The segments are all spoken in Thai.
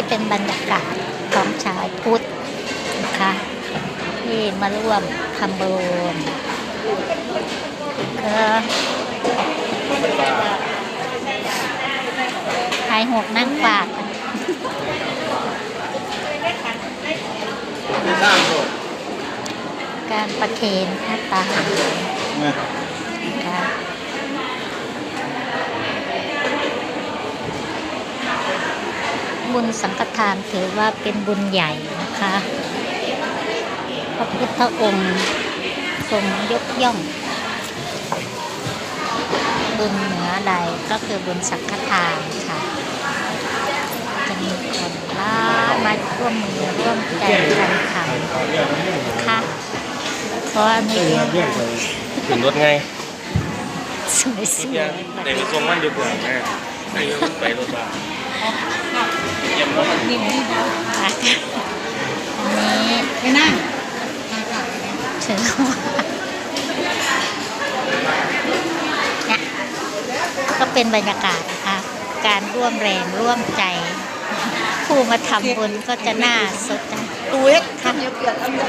นี่เป็นบรรยากาศของชาวพุทธนะคะที่มาร่วมทำบุญก็หายหกนั่งฝากสร้างโลดการประเคนพระตาหารนะนะคะ บุญสังฆทานถือว่าเป็นบุญใหญ่นะคะพระพุทธองค์ทรงยกย่อง บุญเหนือใดก็คือบุญสังฆทานค่ะจะมีคนล้ามาร่วมมือร่วมใจกันทำค่ะเพราะอันนี้ขึ้นรถไงสวยทุสกวอยย่างในไปส่งมันอยู่กว่าแม่ไปไปรถบ้าน เยี่ยมรถอันนี้ไปนั่งถือว่าเนี่ยก็เป็นบรรยากาศนะคะการร่วมแรงร่วมใจ ผู้มาทำบุญก็จะน่าสดใจตัวเล็กทำเยอะเกินเอาเยอะ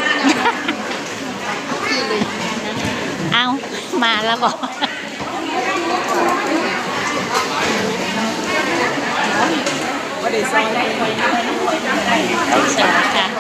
เอามาแล้วบอก ไม่ได้ใ